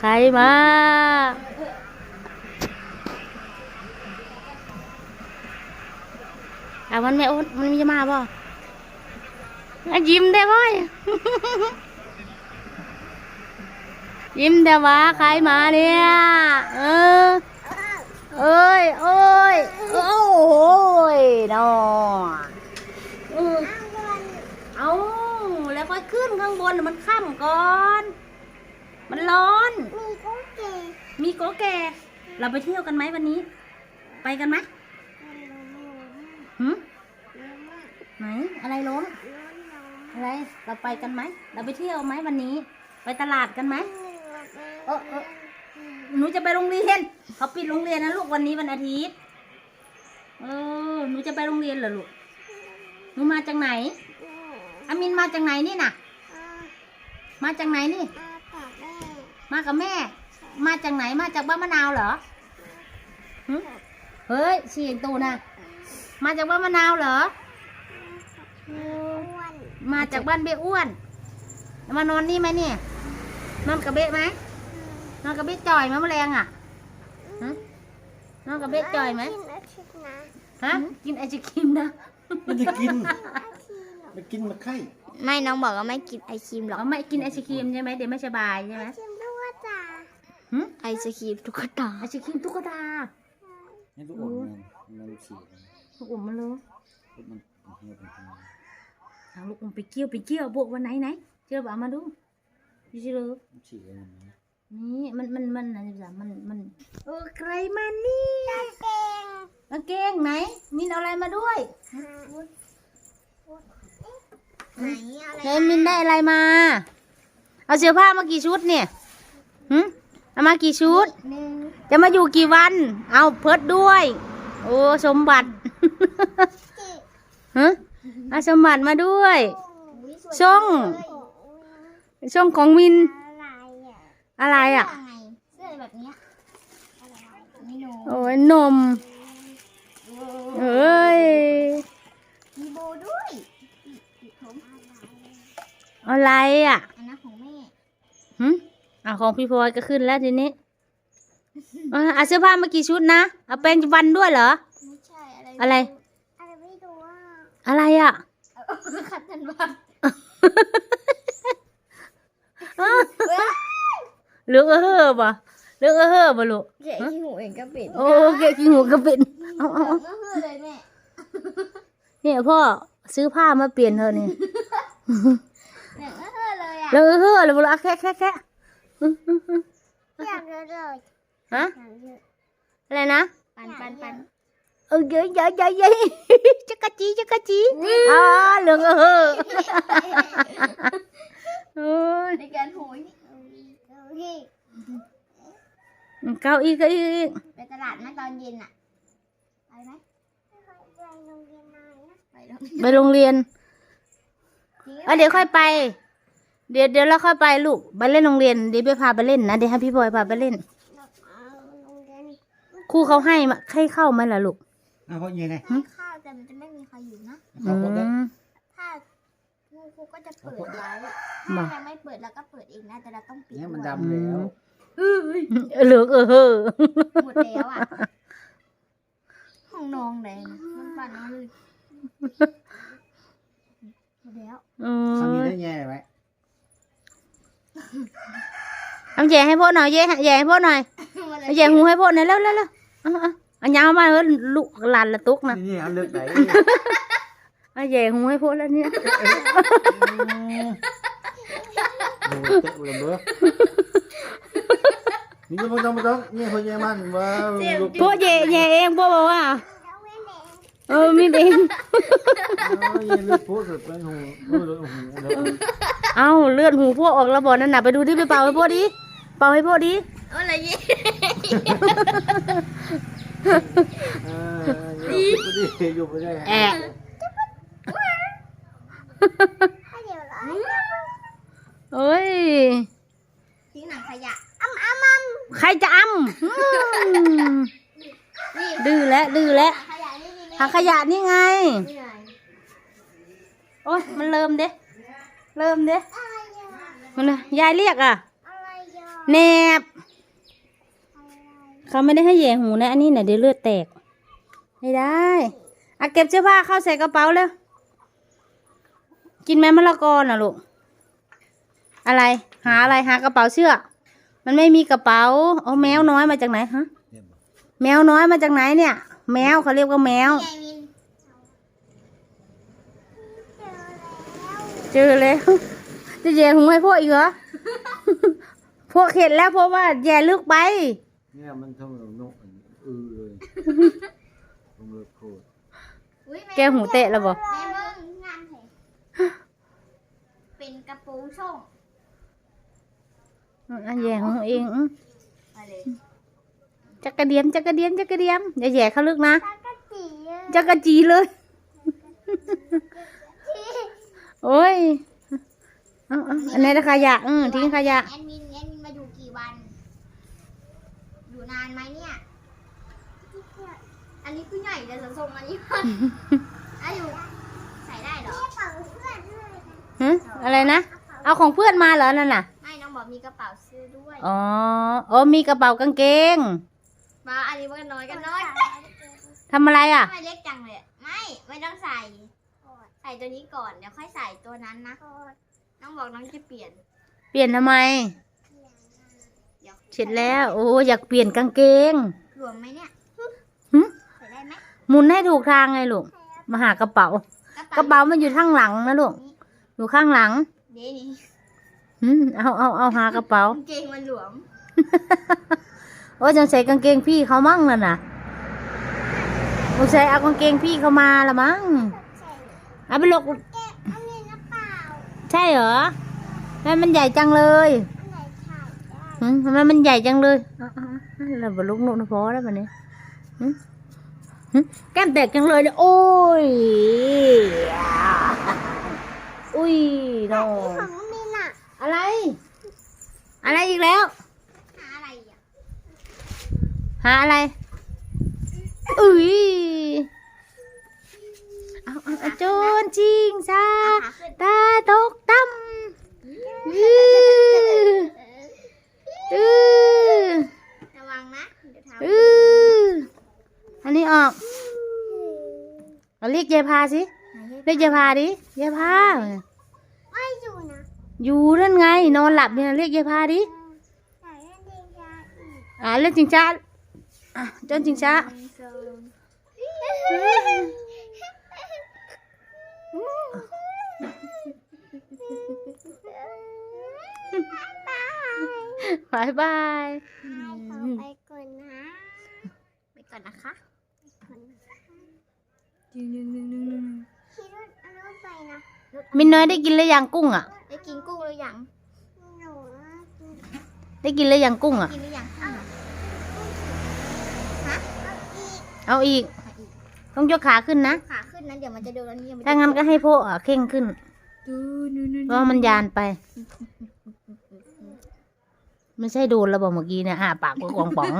ใครมา อะมันไม่โอ๊ตมันมีจะมาป่ะอะยิ้มได้บ่ยิ้มแต่ว่าใครมาเนี่ย เออ เอ้ยโอ้ยโอ้ยนอเออเอาแล้วค่อยขึ้นข้างบนน่ะมันค่ำก่อน มันร้อน มีกุ้งเก๋ มี โกแก่เราไปเที่ยวกันไหมวันนี้ ไปกันไหมหืมไหนอะไรล้มอะไรเราไปกันไหม เราไปเที่ยวไหมวันนี้ ไปตลาดกันไหมเออเออหนูจะไปโรงเรียนเขาปิดโรงเรียนนะลูกวันนี้วันอาทิตย์เออหนูจะไปโรงเรียนเหรอลูกหนูมาจากไหนอามินมาจากไหนนี่น่ะ มาจากไหนนี่ มากับแม่ มาจากไหนมาจากบ้านมะนาวเหรอหึเฮ้ยเสียงตูนะมาจากบ้านมะนาวเหรอมาจากบ้านเบ้อ้วน มานอนนี่ไหมเนี่ยนอนกับเบ๊ะไหมนอนกับเบ๊ะจ่อยไหมแมลงอะฮะนอนกับเบ๊ะจ่อยไหมฮะกินไอศครีมนะมันจะกินมันกินมาไข่ ไม่น้องบอกว่าไม่กินไอศครีมหรอกอ๋อไม่กินไอศครีมใช่ไหมเดี๋ยวไม่สบายใช่ไหมชิมด้วยจ้า หึไอศครีมตุ๊กตา ไอศครีมตุ๊กตาให้ลูกอมมันมันฉี่ลูกอมมาเลยมันมันเหี่ยวเป็นหัวเอาลูกอมไปเกี่ยวไปเกี่ยวบวกวันไหนไหนเจอบ่ามาดูดูสิเลยมันฉี่กันมันนะนี่มันมันมันอะไรจ้ะมันมันเออใครมานี่เก่งกางเกงไหนมินเอาอะไรมาด้วยไหนอะไรเฮ้ยมินได้อะไรมา เอาเสื้อผ้ามากี่ชุดเนี่ยหึ เอามากี่ชุด หนึ่งจะมาอยู่กี่วัน เอาเพิดด้วย โอ้สมบัติ ฮะเอาสมบัติมาด้วย ช่อง ช่องของมิน อะไรอะอะไรอะไงเสื้อแบบเนี้ยไม่รู้โอ้ยนม เอ้ย มีโบด้วยผมอะไรอะอันนั้นของแม่ หึอะ ของพี่พลอยก็ขึ้นแล้วทีนี้เอาเอาเสื้อผ้ามากี่ชุดนะเอาแปรงฟันด้วยเหรอ ไม่ใช่อะไรอะไร อะไรไม่รู้อะอะไรอะ ขัดกันบ้างเลือกเออเฮ้อบ่เลือกเออเฮ้อบ่ลูกเก๋ที่หูเองก็ปิดโอ้เกะกินหูกระเป็นเอาเอาเอาก็คือเลยแม่เนี่ยพ่อซื้อผ้ามาเปลี่ยนเธอะนี่เนี่ยก็คือเลยอะ เลือกเออเฮ้อเลยบ่ลูกอะแค่แค่แค่ อยากเลยเลยฮะอยากเยอะอะไรนะปันปันปันเออเยอะเยอะเยอะเยอะจักรจีจักรจีอ่าเหลืองเออเฮ้อโอ้ยในการหูยพี่เก้าอี้เก้าอี้ไปตลาดนะตอนเย็นอะไปไหมไปโรงเรียนนายนะไปโรงเรียนไปโรงเรียนจริงอะเดี๋ยวค่อยไป เดี๋ยวเดี๋ยวเราค่อยไปลูกไปเล่นโรงเรียนเดี๋ยวไปพาไปเล่นนะเดี๋ยวให้พี่พลอยพาไปเล่นโรงเรียนครูเขาให้มาให้เข้าไหมล่ะลูกอ้าวเพราะยังไงให้ข้าวแต่มันจะไม่มีใครอยู่นะ อืเขาบอกได้ม ถ้าครูครูก็จะเปิดไว้มาถ้ายังไม่เปิดเราก็เปิดเองนะแต่เราต้องปิดเนี่ยมันด้วยดำแล้วเหลืองเออเฮ้อหมดแล้วอะห้องนองแดงมันปั่นเอาเลยหมดแล้ว อืทำนี้มได้แย่ไหม ทำแย่ให้พ่อหน่อยแย่แย่ให้พ่อหน่อยหมดแล้วเอาแย่หูให้พ่อหน่อยเร็วเร็วเร็วเอาเอาเอายาวมาเฮ้ยลูกหลานละตุกนะนี่อันเลือกไหนเอาแย่หูให้พ่อแล้วเนี่ยโอ้เตะเลยเบ้อนี่ไม่ต้องไม่ต้องนี่คนยังมันว่าลูกพ่อแย่แย่เองพ่อบอกว่า เออมีเองยังเลือกพูดสุดเป็นหูหูหูเลือกเอาเลือดหูพ่อออกแล้วบอกนั่นน่ะไปดูที่ไปเป่าให้พ่อดิเป่าให้พ่อดิเอาอะไรยี่เอออยู่ไปดิอยู่ไปได้แอะเดี๋ยวละเอ้ยทิ้งหนังขยะอ้ำอ้ำอ้ำใครจะอ้ำอืมนี่ดื้อแล้วดื้อแล้วขยะนี่นี่นี่ ถังขยะนี่ไงนี่ไง โอ้ยมันเริ่มเด้เริ่มเด้อะไรอะมันน่ะยายเรียกอะอะไรอะแนบ เขาไม่ได้ให้แหย่หูนะ อันนี้เนี่ยเดี๋ยวเลือดแตก ไม่ได้อะเก็บเสื้อผ้าเข้าใส่กระเป๋าแล้ว กินแม่มะละกอน่ะลูก อะไร หาอะไรหากระเป๋าเสื้อ มันไม่มีกระเป๋า เอาแมวน้อยมาจากไหนฮะเนี่ยบอกแมวน้อยมาจากไหนเนี่ยแมวเขาเรียกว่าแมวยายมินเจอแล้ว จะแย่หูให้พวกอีกเหรอพวกเข็ดแล้วเพราะว่าแย่ลึกไป เนี่ยมันทำให้นกอันนี้อือเลย ผมเลยโคตร อุ๊ยแกหูเตะแล้วบอกแม่เบิ้งงานเถอะเป็นกระโปรงช่อง อะแย่หูเองอื้อ ไปเลย จักกระ เดียมจักกระเดียมจักกระเดียมอย่าแย่เขาลึกนะตากระจีเลยจักกระจีเลย โอ้ยเอาเอาอันไหนี้นะขยะอือทิ้งขยะแอดมินแอดมินมาอยู่กี่วัน อยู่นานไหมเนี่ย อันนี้คือใหญ่เลยสังทรงอันนี้มันอายุใส่ได้เหรอฮะอะไรนะ เอาของเพื่อนมาเหรอนั่นน่ะ ไม่ น้องบอกมีกระเป๋าซื้อด้วย อ๋อ โอ้มีกระเป๋ากางเกง มาอันนี้มันก็น้อยกันน้อยทำอะไรอะ ทำไมเล็กจังเลยอะไม่ ไม่ต้องใส่ ใส่ตัวนี้ก่อน เดี๋ยวค่อยใส่ตัวนั้นนะ น้องบอกน้องจะเปลี่ยน เปลี่ยนทำไม เดี๋ยวเสร็จแล้ว โอ้อยากเปลี่ยนกางเกง รวมไหมเนี่ยหึ ใส่ได้ไหมหมุนให้ถูกทางไงลูก มาหากระเป๋า กระเป๋ามันอยู่ข้างหลังนะลูก อยู่ข้างหลังเดี๋ยวนี้หึเอาเอาเอาหากระเป๋า กางเกงมันหลวม โอ้จังใส่กางเกงพี่เขามั่งนั่นน่ะสงสัยเอากางเกงพี่เขามาละมั้งเอาไปหลกอันนี้นะเปล่าใช่เหรอทำไมมันใหญ่จังเลยอันไหนถ่ายได้หึทำไมมันใหญ่จังเลยอะอะอะเราบรรลุกนุนพอแล้ววันนี้หึหึแก้มแตกจังเลยเนี่ยโอ้ย อุ้ยโนของมินอะอะไร อะไรอีกแล้วหาอะไรอะ หาอะไรอุ้ยเอาเอาเอาโจรจริงซะหาขึ้นตาตกต่ำอื้ออื้อระวังนะเดี๋ยวทำอืออันนี้ออกเอาเรียกยายพาสิเรียกยายพาดิยายพาไม่อยู่นะอยู่นั่นไง นอนหลับเนี่ยเรียกยายพาดิแต่เล่นเดงยาอีกอ่าเล่นจริงจ้า อะจนจริงจ้าหนึ่งสองบายบายบายไปก่อนนะ ไปก่อนนะคะคิดว่าเอารถไปนะมินน้อยได้กินแล้วยังกุ้งอะ ได้กินกุ้งหรือยังหนูได้กินแล้วยังกุ้งอะกินหรือยังฮะ เอาอีก ต้องยกขาขึ้นนะ ขาขึ้นนะเดี๋ยวมันจะโดนอันนี้ยังไม่ถ้างั้นก็ให้พวกอะเข่งขึ้น ดูนู่นเพราะมันยานไป ไม่ใช่โดนแล้วบอกเมื่อกี้เนี่ยอะปากก็กองป๋อง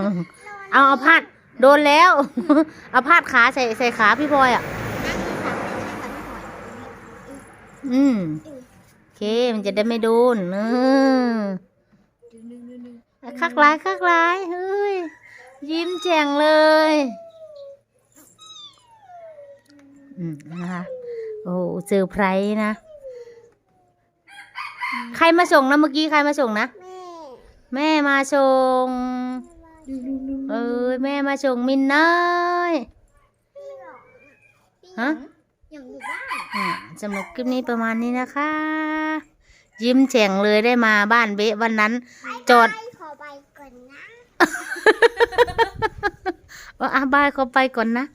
เอาเอาพาดโดนแล้ว เอาพาดขาใส่ใส่ขาพี่พลอยอะ อืมโอเคมันจะได้ไม่โดนเออคักหลายคักหลายเฮ้ย ยิ้มแจ่งเลยอืม นะคะโอ้เซอร์ไพรส์นะ ใครมาส่งนะเมื่อกี้ใครมาส่งนะ แม่แม่มาส่ง เอ้ยแม่มาส่งมินน้อยฮะยังอยู่บ้านอ่าสำหรับคลิปนี้ประมาณนี้นะคะ ยิ้มแฉ่งเลยได้มาบ้านเบะวันนั้น จอดไปขอไปก่อนนะว่าอาบายเขาไปก่อนนะ